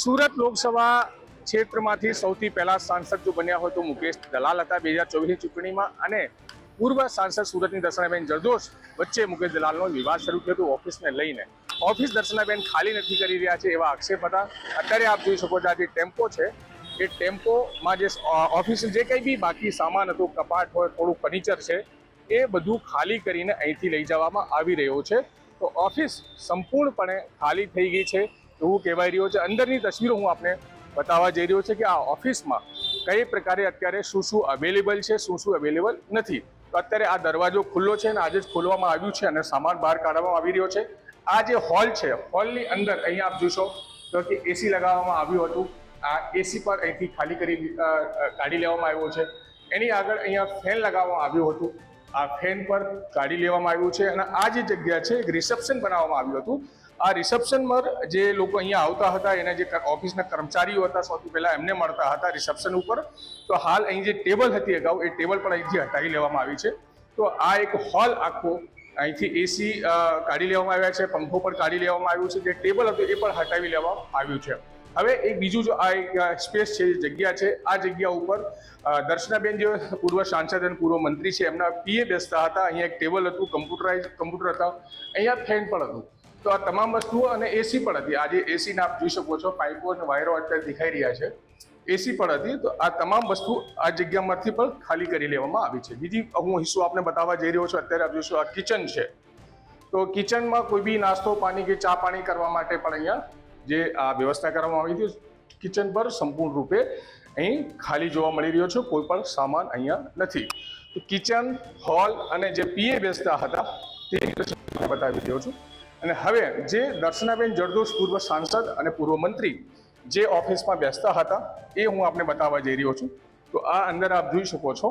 સુરત લોકસભા ક્ષેત્રમાંથી સૌથી પહેલા સાંસદ જો બન્યા હોય તો મુકેશ દલાલ હતા બે હજાર ચોવીસની ચૂંટણીમાં અને પૂર્વ સાંસદ સુરતની દર્શનાબેન જરદોશ વચ્ચે મુકેશ દલાલનો વિવાદ શરૂ થયો હતો ઓફિસને લઈને. ઓફિસ દર્શનાબેન ખાલી નથી કરી રહ્યા છે એવા આક્ષેપ હતા. અત્યારે આપ જોઈ શકો છો આ જે ટેમ્પો છે, એ ટેમ્પોમાં જે ઓફિસ જે કંઈ બી બાકી સામાન હતું, કપાટ હોય, થોડું ફર્નિચર છે, એ બધું ખાલી કરીને અહીંથી લઈ જવામાં આવી રહ્યો છે. તો ઓફિસ સંપૂર્ણપણે ખાલી થઈ ગઈ છે. એવું કહેવાય રહ્યું છે, અંદરની તસવીરો હું આપને બતાવવા જઈ રહ્યો છે કે આ ઓફિસમાં કઈ પ્રકારે અત્યારે શું શું અવેલેબલ છે, શું શું અવેલેબલ નથી. તો અત્યારે આ દરવાજો ખુલ્લો છે અને આજે જ ખોલવામાં આવ્યું છે અને સામાન બહાર કાઢવામાં આવી રહ્યો છે. આ જે હોલ છે, હોલની અંદર અહીંયા આપ જોશો તો કે એસી લગાવવામાં આવ્યું હતું. આ એસી પર અહીંથી ખાલી કરી કાઢી લેવામાં આવ્યો છે. એની આગળ અહીંયા ફેન લગાવવામાં આવ્યું હતું. આ ફેન પર કાઢી લેવામાં આવ્યું છે અને આ જે જગ્યા છે, એક રિસેપ્શન બનાવવામાં આવ્યું હતું. આ રિસેપ્શનમાં જે લોકો અહીંયા આવતા હતા, એના જે ઓફિસના કર્મચારીઓ હતા, સૌથી પહેલાં એમને મળતા હતા રિસેપ્શન ઉપર. તો હાલ અહીં જે ટેબલ હતી અગાઉ, એ ટેબલ પણ અહીંથી હટાવી લેવામાં આવી છે. તો આ એક હોલ આખો અહીંથી એસી કાઢી લેવામાં આવ્યા છે, પંખો પણ કાઢી લેવામાં આવ્યું છે. જે ટેબલ હતું એ પણ હટાવી લેવામાં આવ્યું છે. હવે એક બીજું જો આ એક સ્પેસ છે જગ્યા છે, આ જગ્યા ઉપર દર્શનાબેન જે પૂર્વ સાંસદ અને પૂર્વ મંત્રી છે, એમના પીએ બેસતા હતા. અહીંયા એક ટેબલ હતું કમ્પ્યુટરાઇઝ કમ્પ્યુટર હતા. અહીંયા ફેન પણ હતું. તો આ તમામ વસ્તુઓ અને એસી પણ હતી. આજે એસીના આપ જોઈ શકો છો, પાઇપો અને વાયરો અત્યારે દેખાઈ રહ્યા છે. એસી પણ હતી. તો આ તમામ વસ્તુ આ જગ્યામાંથી પણ ખાલી કરી લેવામાં આવી છે. બીજી હું હિસ્સો આપને બતાવવા જઈ રહ્યો છું. અત્યારે આપ જોઈશું આ કિચન છે. તો કિચનમાં કોઈ બી નાસ્તો, પાણી કે ચા પાણી કરવા માટે પણ અહીંયા જે આ વ્યવસ્થા કરવામાં આવી હતી કિચન પર સંપૂર્ણ રૂપે અહીં ખાલી જોવા મળી રહ્યો છે. કોઈ પણ સામાન અહીંયા નથી. તો કિચન હોલ અને જે પીએ બેસતા હતા, તે બતાવી રહ્યો છું. અને હવે જે દર્શનાબેન જરદોશ પૂર્વ સાંસદ અને પૂર્વ મંત્રી જે ઓફિસમાં બેસતા હતા, એ હું આપને બતાવવા જઈ રહ્યો છું. તો આ અંદર આપ જોઈ શકો છો,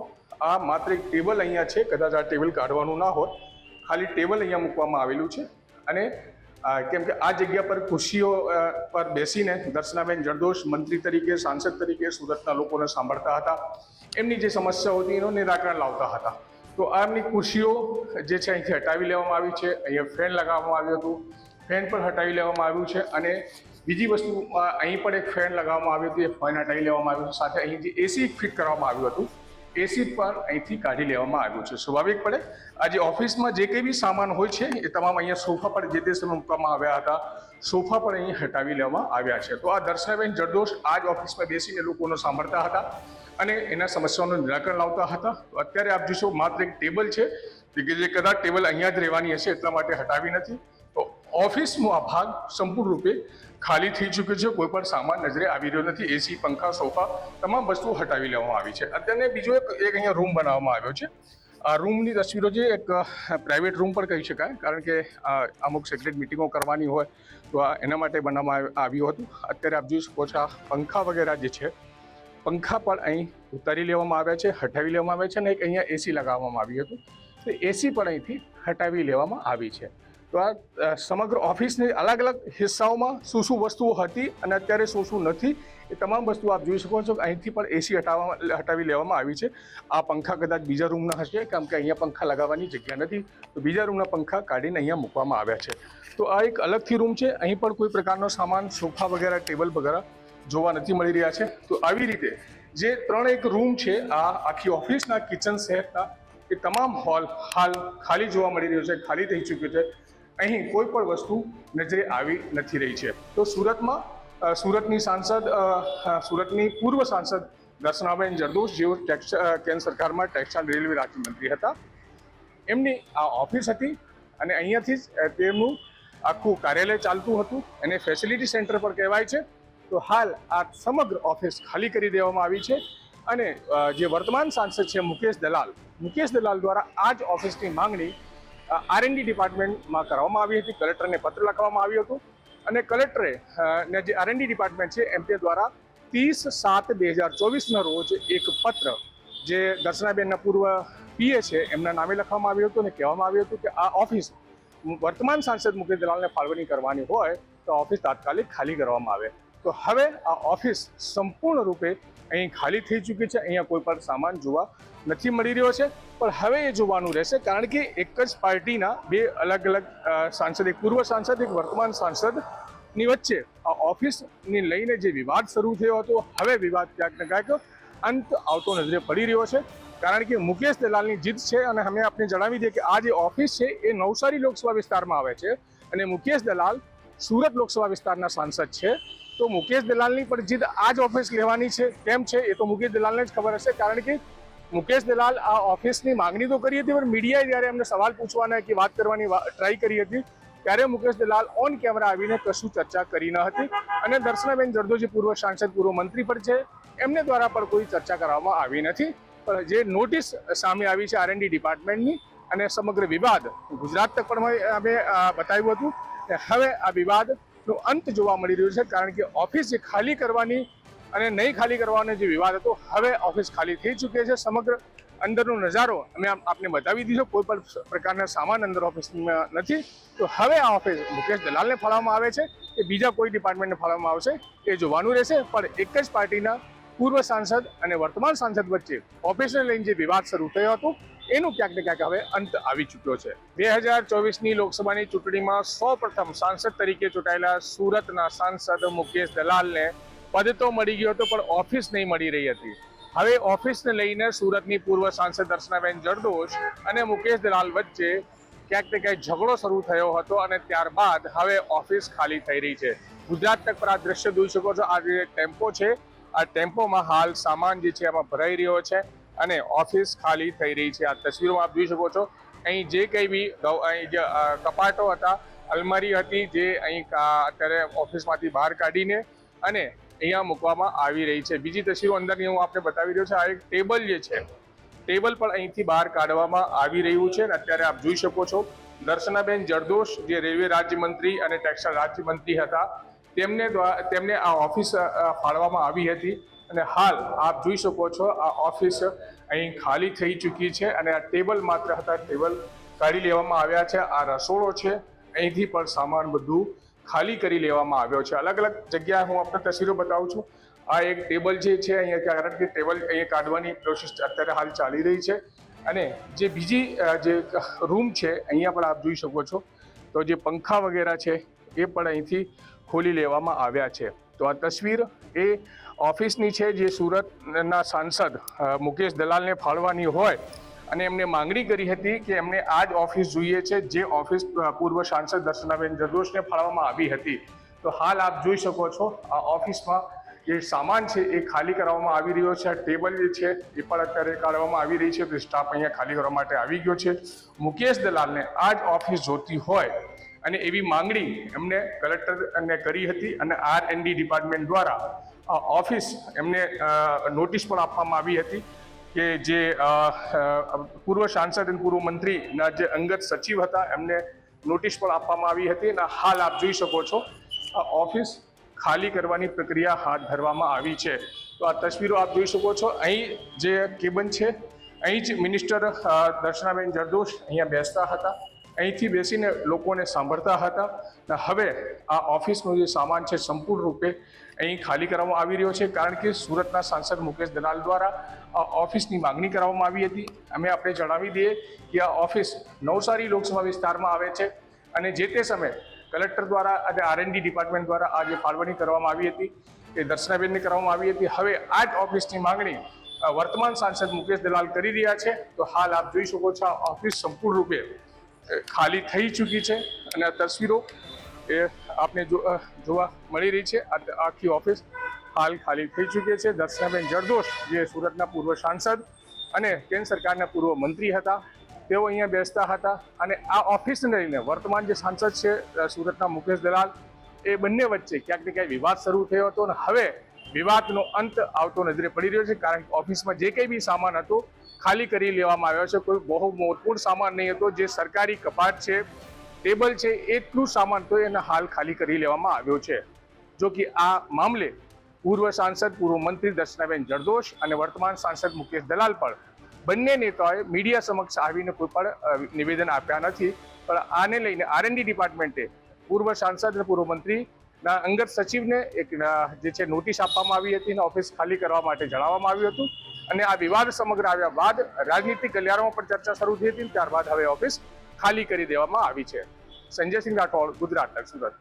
આ માત્ર એક ટેબલ અહીંયા છે, કદાચ આ ટેબલ કાઢવાનું ના હોત ખાલી ટેબલ અહીંયા મૂકવામાં આવેલું છે. અને કેમ કે આ જગ્યા પર ખુશીઓ પર બેસીને દર્શનાબેન જરદોશ મંત્રી તરીકે, સાંસદ તરીકે સુરતના લોકોને સાંભળતા હતા. એમની જે સમસ્યાઓ હતી, એનું નિરાકરણ લાવતા હતા. તો આની ખુરશીઓ જે છે અહીંથી હટાવી લેવામાં આવી છે. અહીંયા ફેન લગાવવામાં આવ્યું હતું. ફેન પણ હટાવી લેવામાં આવ્યું છે અને બીજી વસ્તુ અહીં પણ એક ફેન લગાવવામાં આવ્યું હતું, એ ફેન હટાવી લેવામાં આવ્યું છે. સાથે અહીં જે એસી ફિટ કરવામાં આવ્યું હતું. એસી પણ અહીંથી કાઢી લેવામાં આવ્યું છે. સ્વાભાવિકપણે આજે ઓફિસમાં જે કંઈ બી સામાન હોય છે એ તમામ અહીંયા સોફા પર જે તે સમય મૂકવામાં આવ્યા હતા, સોફા પણ અહીં હટાવી લેવામાં આવ્યા છે. તો આ દર્શાવેન જરદોશ આ જ ઓફિસમાં બેસીને લોકોને સાંભળતા હતા. અને એના સમસ્યાઓનું નિરાકરણ લાવતા હતા. તો અત્યારે આપ જોશો, માત્ર એક ટેબલ છે, કે જે કદાચ ટેબલ અહીંયા જ રહેવાની હશે, એટલા માટે હટાવી નથી. તો ઓફિસનો આ ભાગ સંપૂર્ણ રૂપે ખાલી થઈ ચૂક્યો છે, કોઈ પણ સામાન નજરે આવી રહ્યો નથી. એસી, પંખા, સોફા, તમામ વસ્તુઓ હટાવી લેવામાં આવી છે. અત્યારે બીજો એક એક અહીંયા રૂમ બનાવવામાં આવ્યો છે. આ રૂમની તસવીરો જે એક પ્રાઇવેટ રૂમ પણ કહી શકાય, કારણ કે અમુક સેક્રેટ મિટિંગો કરવાની હોય, તો આ એના માટે બનાવવામાં આવ- આવ્યું હતું. અત્યારે આપ જોઈ શકો છો પંખા વગેરે જે છે પંખા પણ અહીં ઉતારી લેવામાં આવ્યા છે, હટાવી લેવામાં આવ્યા છે અને એક અહીંયા એસી લગાવવામાં આવ્યું હતું. તો એસી પણ અહીંથી હટાવી લેવામાં આવી છે. તો આ સમગ્ર ઓફિસની અલગ અલગ હિસ્સાઓમાં શું શું વસ્તુઓ હતી અને અત્યારે શું શું નથી એ તમામ વસ્તુ આપ જોઈ શકો છો. કે અહીંથી પણ એસી હટાવવામાં હટાવી લેવામાં આવી છે. આ પંખા કદાચ બીજા રૂમના હશે, કેમ કે અહીંયા પંખા લગાવવાની જગ્યા નથી. તો બીજા રૂમના પંખા કાઢીને અહીંયા મૂકવામાં આવ્યા છે. તો આ એક અલગથી રૂમ છે. અહીં પણ કોઈ પ્રકારનો સામાન, સોફા વગેરે, ટેબલ વગેરે જોવા નથી મળી રહ્યા છે. તો આવી રીતે જે ત્રણ એક રૂમ છે, આ આખી ઓફિસના, કિચન સેટના એ તમામ હોલ હાલ ખાલી જોવા મળી રહ્યો છે, ખાલી થઈ ચૂક્યું છે. અહીં કોઈ પણ વસ્તુ નજરે આવી નથી રહી છે. તો સુરતમાં સુરતની સાંસદ સુરતની પૂર્વ સાંસદ દર્શનાબેન જરદોશ જેઓ ટેક્સ કેન્દ્ર સરકારમાં ટેક્સટાઇલ રેલવે રાજ્યમંત્રી હતા. એમની આ ઓફિસ હતી અને અહીંયાથી જ તેમનું આખું કાર્યાલય ચાલતું હતું. એને ફેસિલિટી સેન્ટર પર કહેવાય છે. તો હાલ આ સમગ્ર ઓફિસ ખાલી કરી દેવામાં આવી છે અને જે વર્તમાન સાંસદ છે મુકેશ દલાલ મુકેશ દલાલ દ્વારા આ જ ઓફિસની માંગણી આરએનડી ડિપાર્ટમેન્ટમાં કરવામાં આવી હતી, કલેક્ટરને પત્ર લખવામાં આવ્યું હતું અને કલેક્ટરે ને જે આરએનડી ડિપાર્ટમેન્ટ છે એમ તે દ્વારા ત્રીસ સાત બે હજાર ચોવીસના રોજ એક પત્ર, જે દર્શનાબેનના પૂર્વ પીએ છે એમના નામે લખવામાં આવ્યું હતું અને કહેવામાં આવ્યું હતું કે આ ઓફિસ વર્તમાન સાંસદ મુકેશ દલાલને ફાળવણી કરવાની હોય તો ઓફિસ તાત્કાલિક ખાલી કરવામાં આવે. તો હવે આ ઓફિસ સંપૂર્ણ રૂપે અહીં ખાલી થઈ ચૂકી છે. અહીંયા કોઈ પણ સામાન જોવા નથી મળી રહ્યો છે. પણ હવે એ જોવાનું રહેશે કારણ કે એક જ પાર્ટીના બે અલગ અલગ સાંસદ એક પૂર્વ સાંસદ, એક વર્તમાન સાંસદની વચ્ચે આ ઓફિસની લઈને જે વિવાદ શરૂ થયો હતો, હવે વિવાદ ક્યાંક ને ક્યાંક અંત આવતો નજરે પડી રહ્યો છે. કારણ કે મુકેશ દલાલની જીત છે અને અમે આપને જણાવી દઈએ કે આ જે ઓફિસ છે એ નવસારી લોકસભા વિસ્તારમાં આવે છે અને મુકેશ દલાલ સુરત લોકસભા વિસ્તારના સાંસદ છે. તો મુકેશ દલાલની પણ જીત આ જ ઓફિસ લેવાની છે. કેમ છે? એ તો મુકેશ દલાલને જ ખબર હશે. કારણ કે મુકેશ દલાલ આ ઓફિસની માંગણી તો કરી હતી, પણ મીડિયાએ જ્યારે એમને સવાલ પૂછવાના કે વાત કરવાની ટ્રાય કરી હતી, ત્યારે મુકેશ દલાલ ઓન કેમેરા આવીને કશું ચર્ચા કરી ન હતી. અને દર્શનાબેન જરદોજી પૂર્વ સાંસદ, પૂર્વ મંત્રી પણ છે. એમને દ્વારા પણ કોઈ ચર્ચા કરવામાં આવી નથી. પણ જે નોટિસ સામે આવી છે આરએનડી ડિપાર્ટમેન્ટની અને સમગ્ર વિવાદ ગુજરાત તક પણ અમે બતાવ્યું હતું. હવે આ વિવાદનો અંત જોવા મળી રહ્યો છે, કારણ કે ઓફિસ જે ખાલી કરવાની અને નહીં ખાલી કરવાનો જે વિવાદ હતો, હવે ઓફિસ ખાલી થઈ ચૂકી છે. સમગ્ર અંદરનો નજારો અમે આપ- આપને બતાવી દીધો, કોઈ પણ પ્રકારના સામાન અંદર ઓફિસમાં નથી. તો હવે આ ઓફિસ મુકેશ દલાલને ફાળવવામાં આવે છે, કે બીજા કોઈ ડિપાર્ટમેન્ટને ફાળવવામાં આવશે, એ જોવાનું રહેશે. પણ એક જ પાર્ટીના પૂર્વ સાંસદ અને વર્તમાન સાંસદ વચ્ચે ઓફિસને લઈને જે વિવાદ શરૂ થયો હતો એનું ક્યાંક ને ક્યાંક હવે અંત આવી ચૂક્યો છે. બે હજાર ચોવીસની લોકસભાની ચૂંટણીમાં સૌ પ્રથમ સાંસદ તરીકે ચૂંટાયેલા સુરતના સાંસદ મુકેશ દલાલને પદ તો મળી ગયો હતો, પણ ઓફિસ નહીં મળી રહી હતી. હવે ઓફિસને લઈને સુરતની પૂર્વ સાંસદ દર્શનાબેન જરદોશ અને મુકેશ દલાલ વચ્ચે ક્યાંક ને ક્યાંક ઝઘડો શરૂ થયો હતો અને ત્યારબાદ હવે ઓફિસ ખાલી થઈ રહી છે. ગુજરાત તક પર આ દ્રશ્ય જોઈ શકો છો. આ જે ટેમ્પો છે, આ ટેમ્પોમાં હાલ સામાન જે છે એમાં ભરાઈ રહ્યો છે. અને ઓફિસ ખાલી થઈ રહી છે આ તસવીરોમાં આપ જોઈ શકો છો. અહીં જે કંઈ બી અહીં જે કપાટો હતા અલમારી હતી જે અહીં અત્યારે ઓફિસમાંથી બહાર કાઢીને અને અહીંયા મૂકવામાં આવી રહી છે. બીજી તસવીરો અંદરની હું આપને બતાવી રહ્યો છું. આ એક ટેબલ જે છે ટેબલ પણ અહીંથી બહાર કાઢવામાં આવી રહ્યું છે અને અત્યારે આપ જોઈ શકો છો. દર્શનાબેન જરદોશ જે રેલવે રાજ્યમંત્રી અને ટેક્સટાઇલ રાજ્યમંત્રી હતા તેમને તેમને આ ઓફિસ અ, આવી હતી. અને હાલ આપ જોઈ શકો છો આ ઓફિસ અહીં ખાલી થઈ ચૂકી છે અને આ ટેબલ માત્ર હતા ટેબલ કાઢી લેવામાં આવ્યા છે. આ રસોડો છે. અહીંથી પણ સામાન બધું ખાલી કરી લેવામાં આવ્યો છે. અલગ અલગ જગ્યાએ હું આપને તસવીરો બતાવું છું. આ એક ટેબલ જે છે અહીંયા કારણ કે ટેબલ અહીંયા કાઢવાની પ્રોસેસ અત્યારે હાલ ચાલી રહી છે. અને જે બીજી જે રૂમ છે અહીંયા પણ આપ જોઈ શકો છો. તો જે પંખા વગેરે છે એ પણ અહીંથી ખોલી લેવામાં આવ્યા છે. તો આ તસવીર એ ઓફિસની છે જે સુરતના સાંસદ મુકેશ દલાલને ફાળવાની હોય, અને એમને માંગણી કરી હતી કે એમને આ જ ઓફિસ જોઈએ છે, જે ઓફિસ પૂર્વ સાંસદ દર્શનાબેન જરદોશને ફાળવવામાં આવી હતી. તો હાલ આપ જોઈ શકો છો, આ ઓફિસમાં જે સામાન છે એ ખાલી કરવામાં આવી રહ્યો છે ટેબલ જે છે એ પણ અત્યારે કાઢવામાં આવી રહી છે, તો સ્ટાફ અહીંયા ખાલી કરવા માટે આવી ગયો છે. મુકેશ દલાલને આ જ ઓફિસ જોતી હોય અને એવી માંગણી એમને કલેક્ટરને કરી હતી અને આર એન ડિપાર્ટમેન્ટ દ્વારા ઓફિસ એમને નોટિસ પણ આપવામાં આવી હતી કે જે પૂર્વ સાંસદ અને પૂર્વ મંત્રીના જે અંગત સચિવ હતા એમને નોટિસ પણ આપવામાં આવી હતી અને હાલ આપ જોઈ શકો છો આ ઓફિસ ખાલી કરવાની પ્રક્રિયા હાથ ધરવામાં આવી છે. તો આ તસવીરો આપ જોઈ શકો છો. અહીં જે કેબન છે, અહીં જ મિનિસ્ટર દર્શનાબેન જરદોશ અહીંયા બેસતા હતા. અહીંથી બેસીને લોકોને સાંભળતા હતા. અને હવે આ ઓફિસનો જે સામાન છે સંપૂર્ણ રૂપે અહીં ખાલી કરવામાં આવી રહ્યો છે. કારણ કે સુરતના સાંસદ મુકેશ દલાલ દ્વારા આ ઓફિસની માંગણી કરવામાં આવી હતી. અમે આપણે જણાવી દઈએ કે આ ઓફિસ નવસારી લોકસભા વિસ્તારમાં આવે છે અને જે તે સમયે કલેક્ટર દ્વારા અને આરએનડી ડિપાર્ટમેન્ટ દ્વારા આ જે ફાળવણી કરવામાં આવી હતી એ દર્શનાબેનને કરવામાં આવી હતી. હવે આ જ ઓફિસની માંગણી વર્તમાન સાંસદ મુકેશ દલાલ કરી રહ્યા છે. તો હાલ આપ જોઈ શકો છો આ ઓફિસ સંપૂર્ણ રૂપે ખાલી થઈ ચૂકી છે અને આ તસવીરો એ આપને જોવા મળી રહી છે. આખી ઓફિસ હાલ ખાલી થઈ ચૂકી છે. દર્શનાબેન જરદોશ, જે સુરતના પૂર્વ સાંસદ અને કેન્દ્ર સરકારના પૂર્વ મંત્રી હતા, તેઓ અહીંયા બેસતા હતા અને આ ઓફિસને લઈને વર્તમાન જે સાંસદ છે સુરતના મુકેશ દલાલ, એ બંને વચ્ચે ક્યાંક ને ક્યાંક વિવાદ શરૂ થયો હતો અને હવે વિવાદનો અંત આવતો નજરે પડી રહ્યો છે, કારણ કે ઓફિસમાં જે કંઈ બી સામાન હતો, ખાલી કરી લેવામાં આવ્યો છે. કોઈ બહુ મોટપૂર્ણ સામાન નહીં હતો. જે સરકારી કપાટ છે, ટેબલ છે, એટલું સામાન તો એને હાલ ખાલી કરી લેવામાં આવ્યો છે. જો કે આ મામલે પૂર્વ સાંસદ, પૂર્વ મંત્રી દર્શનાબેન જરદોશ અને વર્તમાન સાંસદ મુકેશ દલાલ પણ બંને નેતાઓએ મીડિયા સમક્ષ આવીને કોઈ પણ નિવેદન આપ્યા નથી. પણ આને લઈને આરએનડી ડિપાર્ટમેન્ટે પૂર્વ સાંસદ અને પૂર્વ મંત્રીના અંગત સચિવને એક જે છે, નોટિસ આપવામાં આવી હતી અને ઓફિસ ખાલી કરવા માટે જણાવવામાં આવ્યું હતું. અને આ વિવાદ સમગ્ર આવ્યા બાદ રાજનીતિક ગલિયારોમાં પણ ચર્ચા શરૂ થઈ હતી ત્યારબાદ હવે ઓફિસ ખાલી કરી દેવામાં આવી છે. સંજયસિંહ રાઠોડ, ગુજરાત સુરત